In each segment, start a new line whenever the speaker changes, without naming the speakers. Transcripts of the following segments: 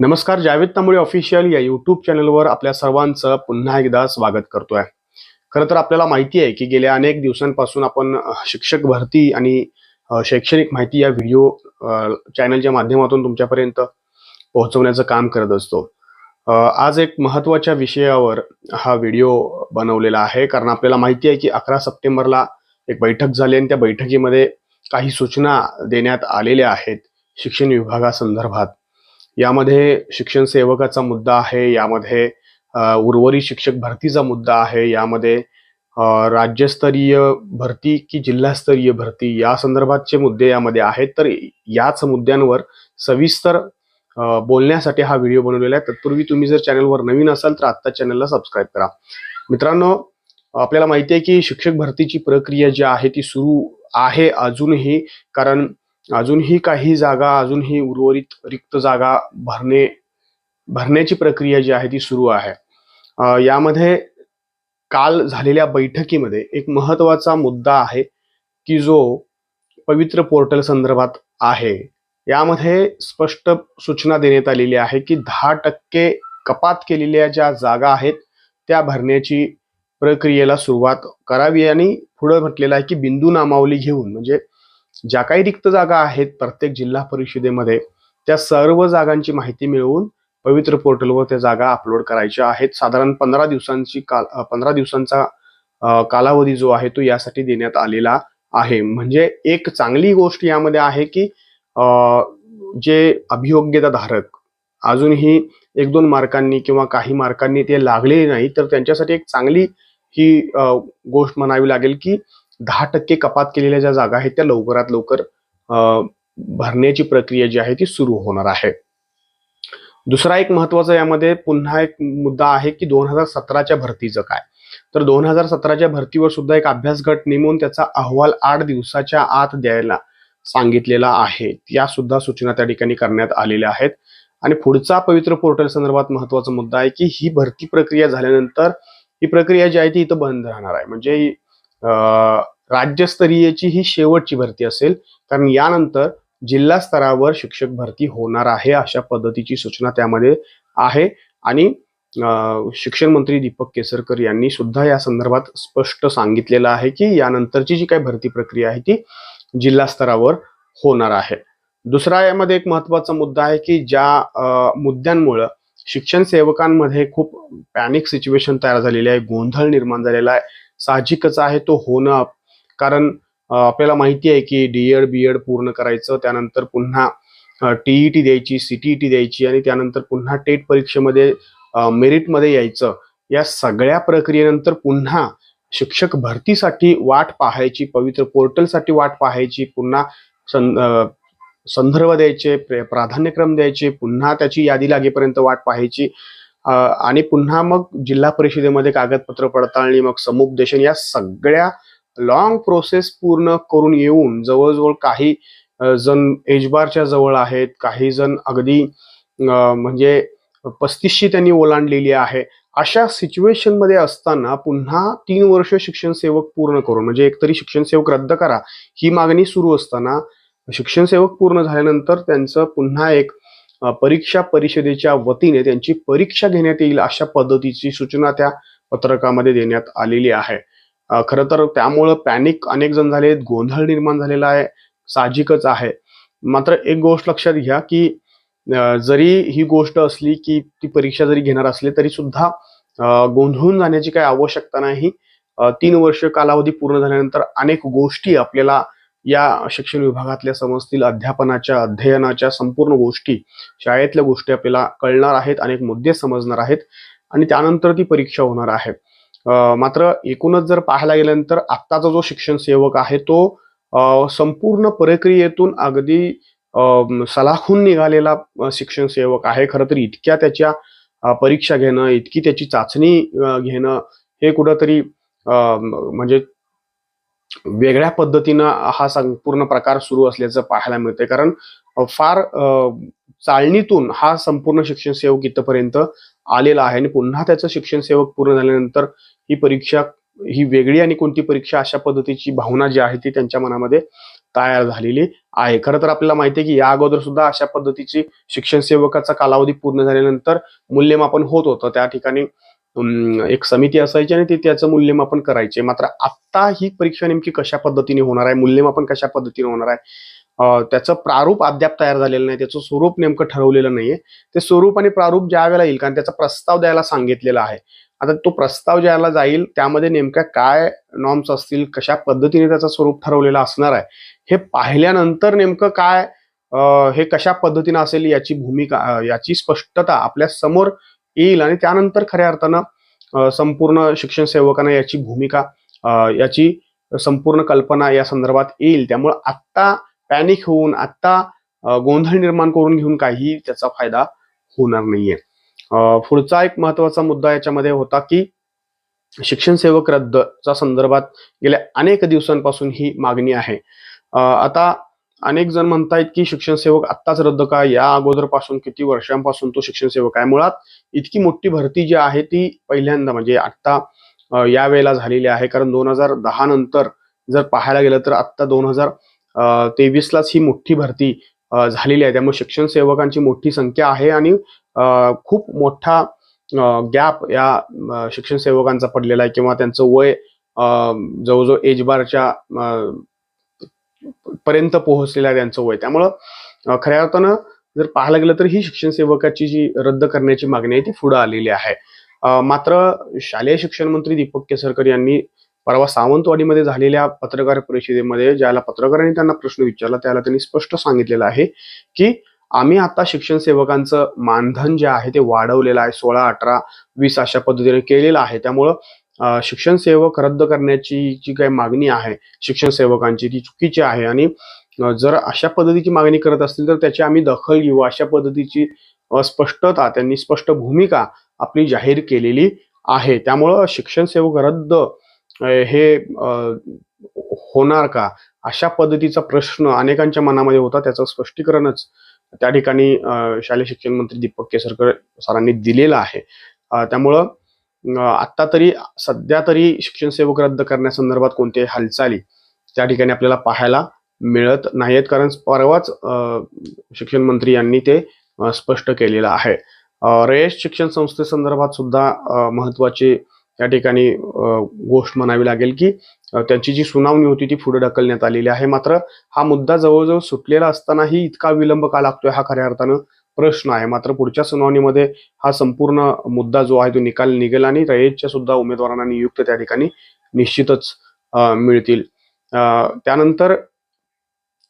नमस्कार जावेद तांबळे ऑफिशियल या युट्यूब चॅनलवर आपल्या सर्वांचं पुन्हा एकदा स्वागत करतोय. खरं तर आपल्याला माहिती आहे की गेल्या अनेक दिवसांपासून आपण शिक्षक भरती आणि शैक्षणिक माहिती या व्हिडिओ चॅनलच्या माध्यमातून तुमच्यापर्यंत पोहोचवण्याचं काम करत असतो. आज एक महत्त्वाच्या विषयावर हा व्हिडिओ बनवलेला आहे. कारण आपल्याला माहिती आहे की अकरा सप्टेंबरला एक बैठक झाली आणि त्या बैठकीमध्ये काही सूचना देण्यात आलेल्या आहेत शिक्षण विभागासंदर्भात. यामध्ये शिक्षण सेवकाचा मुद्दा आहे यामध्ये उर्वरित शिक्षक भरतीचा मुद्दा आहे यामध्ये राज्यस्तरीय भरती की जिल्हास्तरीय भरती या संदर्भातचे मुद्दे यामध्ये आहेत. तर याच मुद्द्यांवर सविस्तर बोलण्यासाठी हा व्हिडिओ बनवलेला आहे. तत्पूर्वी तुम्ही जर चॅनलवर नवीन असाल तर आत्ता चॅनलला सबस्क्राईब करा. मित्रांनो आपल्याला माहिती आहे की शिक्षक भरतीची प्रक्रिया जी आहे ती सुरू आहे अजूनही. कारण अजूनही काही जागा अजूनही उर्वरित रिक्त जागा भरणे भरण्याची प्रक्रिया जी आहे ती सुरू आहे. यामध्ये काल झालेल्या बैठकीमध्ये एक महत्त्वाचा मुद्दा आहे की जो पवित्र पोर्टल संदर्भात आहे. यामध्ये स्पष्ट सूचना देण्यात आलेली आहे की दहा टक्के कपात केलेल्या ज्या जागा आहेत त्या भरण्याची प्रक्रियेला सुरुवात करावी आणि पुढे म्हटलेलं आहे की बिंदू नामावली घेऊन म्हणजे ज्या काही रिक्त जागा आहेत प्रत्येक जिल्हा परिषदेमध्ये त्या सर्व जागांची माहिती मिळवून पवित्र पोर्टलवर त्या जागा अपलोड करायच्या आहेत. साधारण पंधरा दिवसांची काल पंधरा दिवसांचा कालावधी जो आहे तो यासाठी देण्यात आलेला आहे. म्हणजे एक चांगली गोष्ट यामध्ये आहे की जे अभियोग्यता धारक अजूनही एक दोन मार्कांनी किंवा काही मार्कांनी ते लागले नाही तर त्यांच्यासाठी एक चांगली ही गोष्ट म्हणावी लागेल की दहा टक्के कपात केलेल्या ज्या जागा आहेत त्या लवकरात लवकर भरण्याची प्रक्रिया जी आहे ती सुरू होणार आहे. दुसरा एक महत्त्वाचा यामध्ये पुन्हा एक मुद्दा आहे की दोन हजार सतराच्या भरतीचं काय? तर दोन हजार सतराच्या भरतीवर सुद्धा एक अभ्यास गट नेमून त्याचा अहवाल आठ दिवसाच्या आत द्यायला सांगितलेला आहे. या सुद्धा सूचना त्या ठिकाणी करण्यात आलेल्या आहेत. आणि पुढचा पवित्र पोर्टल संदर्भात महत्त्वाचा मुद्दा आहे की ही भरती प्रक्रिया झाल्यानंतर ही प्रक्रिया जी आहे ती इथं बंद राहणार आहे. म्हणजे अं, राज्यस्तरीयची ही शेवटची भरती असेल कारण यानंतर जिल्हा स्तरावर शिक्षक भरती होणार आहे अशा पद्धतीची सूचना त्यामध्ये आहे. आणि शिक्षण मंत्री दीपक केसरकर यांनी सुद्धा या संदर्भात स्पष्ट सांगितलेलं आहे की यानंतरची जी काही भरती प्रक्रिया आहे ती जिल्हा स्तरावर होणार आहे. दुसरा यामध्ये एक महत्त्वाचा मुद्दा आहे की ज्या मुद्द्यांमुळं शिक्षण सेवकांमध्ये खूप पॅनिक सिच्युएशन तयार झालेली आहे गोंधळ निर्माण झालेला आहे. साहजिकच आहे तो होणं कारण आपल्याला माहिती आहे की डीएड बीएड पूर्ण करायचं त्यानंतर पुन्हा टीईटी द्यायची सीटीईटी द्यायची आणि त्यानंतर पुन्हा टेट परीक्षेमध्ये मेरिटमध्ये यायचं. या सगळ्या प्रक्रियेनंतर पुन्हा शिक्षक भरतीसाठी वाट पाहायची पवित्र पोर्टलसाठी वाट पाहायची पुन्हा सं- संदर्भ द्यायचे प्र- प्राधान्यक्रम द्यायचे पुन्हा त्याची यादी लागेपर्यंत वाट पाहायची. आणि पुन्हा मग जिल्हा परिषदेमध्ये कागदपत्र पडताळणी मग समुपदेशन या सगळ्या लॉंग प्रोसेस पूर्ण करून येऊन जवळजवळ काही जण एजबारच्या जवळ आहेत काही जण अगदी म्हणजे पस्तीसशी त्यांनी ओलांडलेली आहे. अशा सिच्युएशनमध्ये असताना पुन्हा तीन वर्ष शिक्षण सेवक पूर्ण करून म्हणजे एकतरी शिक्षण सेवक रद्द करा ही मागणी सुरू असताना शिक्षण सेवक पूर्ण झाल्यानंतर त्यांचं पुन्हा एक परीक्षा परिषदेच्या वतीने त्यांची परीक्षा घेण्यात येईल अशा पद्धतीची सूचना त्या पत्रकामध्ये देण्यात आलेली आहे. खरं तर त्यामुळं पॅनिक अनेक जण झाले गोंधळ निर्माण झालेला आहे साहजिकच आहे. मात्र एक गोष्ट लक्षात घ्या की जरी ही गोष्ट असली की ती परीक्षा जरी घेणार असली तरी सुद्धा गोंधळून जाण्याची काही आवश्यकता नाही. तीन वर्ष कालावधी पूर्ण झाल्यानंतर अनेक गोष्टी आपल्याला या शिक्षण विभागातल्या समजतील अध्यापनाच्या अध्ययनाच्या संपूर्ण गोष्टी शाळेतल्या गोष्टी आपल्याला कळणार आहेत अनेक मुद्दे समजणार आहेत आणि त्यानंतर ती परीक्षा होणार आहे. मात्र एकूणच जर पाहायला गेल्यानंतर आत्ताचा जो शिक्षण सेवक आहे तो संपूर्ण प्रक्रियेतून अगदी सलाहून सलाखून निघालेला शिक्षण सेवक आहे. खरं तर इतक्या त्याच्या परीक्षा घेणं इतकी त्याची चाचणी घेणं हे कुठंतरी म्हणजे वेगळ्या पद्धतीनं हा संपूर्ण प्रकार सुरू असल्याचं पाहायला मिळतंय. कारण फार चाळणीतून हा संपूर्ण शिक्षण सेवक इथपर्यंत आलेला आहे आणि पुन्हा त्याचं शिक्षण सेवक पूर्ण झाल्यानंतर ही परीक्षा ही वेगळी आणि कोणती परीक्षा अशा पद्धतीची भावना जी आहे ती त्यांच्या मनामध्ये तयार झालेली आहे. खरं तर आपल्याला माहिती आहे की या अगोदर सुद्धा अशा पद्धतीची शिक्षण सेवकाचा कालावधी पूर्ण झाल्यानंतर मूल्यमापन होत होतं. त्या ठिकाणी एक समिती असायची आणि ते त्याचं मूल्यमापन करायचे. मात्र आत्ता ही परीक्षा नेमकी कशा पद्धतीने होणार आहे? मूल्यमापन कशा पद्धतीने होणार आहे? त्याचं प्रारूप अद्याप तयार झालेलं नाही. त्याचं स्वरूप नेमकं ठरवलेलं नाहीये. ते स्वरूप आणि प्रारूप ज्या वेळेला येईल कारण त्याचा प्रस्ताव द्यायला सांगितलेला आहे. आता तो प्रस्ताव ज्याला जाईल त्यामध्ये नेमक्या काय नॉर्म्स असतील कशा पद्धतीने त्याचं स्वरूप ठरवलेलं असणार आहे हे पाहिल्यानंतर नेमकं काय हे कशा पद्धतीनं असेल याची भूमिका याची स्पष्टता आपल्यासमोर येईल आणि त्यानंतर खऱ्या अर्थानं संपूर्ण शिक्षण सेवकांना याची भूमिका याची संपूर्ण कल्पना या संदर्भात येईल. त्यामुळे आत्ता पॅनिक होऊन आत्ता गोंधळ निर्माण करून घेऊन काही त्याचा फायदा होणार नाहीये. पुढचा एक महत्त्वाचा मुद्दा याच्यामध्ये होता की शिक्षण सेवक रद्दच्या संदर्भात गेल्या अनेक दिवसांपासून ही मागणी आहे. आता अनेक जण म्हणतायत की शिक्षण सेवक आत्ताच रद्द का? या अगोदरपासून किती वर्षांपासून तो शिक्षण सेवक आहे? मुळात इतकी मोठी भरती जी आहे ती पहिल्यांदा म्हणजे आत्ता यावेळेला या वेळेला झालेली आहे. कारण दोन हजार दहा नंतर जर पाहायला गेलं तर आत्ता दोन हजार तेवीसलाच ही मोठी भरती झालेली आहे. त्यामुळे शिक्षण सेवकांची मोठी संख्या आहे आणि खूप मोठा गॅप या शिक्षण सेवकांचा पडलेला आहे किंवा त्यांचं वय जवळजवळ एज बारच्या पर्यंत पोहोचलेलं आहे त्यांचं वय. त्यामुळं खऱ्या अर्थानं जर पाहायला गेलं तर ही शिक्षण सेवकाची जी रद्द करण्याची मागणी आहे ती पुढे आलेली आहे. मात्र शालेय शिक्षण मंत्री दीपक केसरकर यांनी परवा सावंतवाडीमध्ये झालेल्या पत्रकार परिषदेमध्ये ज्याला पत्रकारांनी त्यांना प्रश्न विचारला त्याला त्यांनी स्पष्ट सांगितलेलं आहे की आम्ही आता शिक्षण सेवकांचं मानधन जे आहे ते वाढवलेलं आहे सोळा अठरा वीस अशा पद्धतीने केलेलं आहे. त्यामुळं शिक्षण सेवक रद्द करण्याची जी काही मागणी आहे शिक्षण सेवकांची ती चुकीची आहे आणि जर अशा पद्धतीची मागणी करत असतील तर त्याची आम्ही दखल घेऊ. अशा पद्धतीची स्पष्टता त्यांनी स्पष्ट भूमिका आपली जाहीर केलेली आहे. त्यामुळं शिक्षण सेवक रद्द हे होणार का? अशा पद्धतीचा प्रश्न अनेकांच्या मनामध्ये होता त्याचं स्पष्टीकरणच त्या ठिकाणी शालेय शिक्षण मंत्री दीपक केसरकर सरांनी दिलेलं आहे. त्यामुळं आत्ता तरी सध्या तरी शिक्षण सेवक रद्द करण्यासंदर्भात कोणत्याही हालचाली त्या ठिकाणी आपल्याला पाहायला मिळत नाहीत कारण परवाच शिक्षण मंत्री यांनी ते स्पष्ट केलेलं आहे. अं, रयत शिक्षण संस्थेसंदर्भात सुद्धा अं, महत्वाची या ठिकाणी गोष्ट म्हणावी लागेल की त्यांची जी सुनावणी होती ती पुढे ढकलण्यात आलेली आहे. मात्र हा मुद्दा जवळजवळ सुटलेला असतानाही इतका विलंब का लागतोय हा खऱ्या अर्थानं प्रश्न आहे. मात्र पुढच्या सुनावणीमध्ये हा संपूर्ण मुद्दा जो आहे तो निकाल निघेल आणि रयतच्या सुद्धा उमेदवारांना नियुक्त त्या ठिकाणी निश्चितच मिळतील. त्यानंतर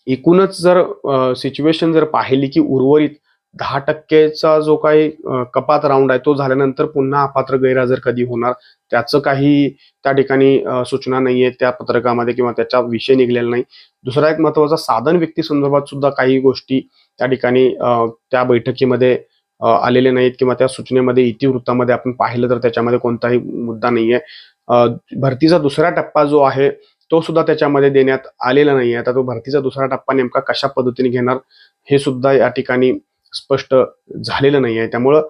एकूणच जर सिच्युएशन जर पाहिली की उर्वरित दहा टक्केचा जो काही कपात राऊंड आहे तो झाल्यानंतर पुन्हा अपात्र गैरहजर कधी होणार? त्याचं काही त्या ठिकाणी सूचना नाहीये त्या पत्रकामध्ये किंवा त्याचा विषय निघलेला नाही. दुसरा एक महत्त्वाचा साधन व्यक्ती संदर्भात सुद्धा काही गोष्टी त्या ठिकाणी त्या बैठकीमध्ये आलेले नाहीत किंवा त्या सूचनेमध्ये इतिवृत्तामध्ये आपण पाहिलं तर त्याच्यामध्ये कोणताही मुद्दा नाहीये. भरतीचा दुसरा टप्पा जो आहे तो सुद्धा त्याच्यामध्ये देण्यात आलेला नाहीये. आता तो भरतीचा दुसरा टप्पा नेमका कशा पद्धतीने घेणार हे सुद्धा या ठिकाणी स्पष्ट झालेलं नाही आहे त्यामुळं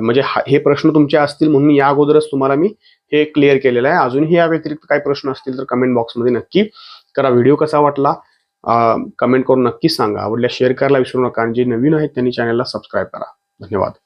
म्हणजे हा- हे प्रश्न तुमचे असतील म्हणून या अगोदरच तुम्हाला मी हे क्लिअर केलेलं आहे. अजूनही या व्यतिरिक्त काही प्रश्न असतील तर कमेंट बॉक्समध्ये नक्की करा. व्हिडिओ कसा वाटला कमेंट करून नक्कीच सांगा. आवडल्या शेअर करायला विसरू नका आणि जे नवीन आहेत त्यांनी चॅनलला सबस्क्राईब करा. धन्यवाद.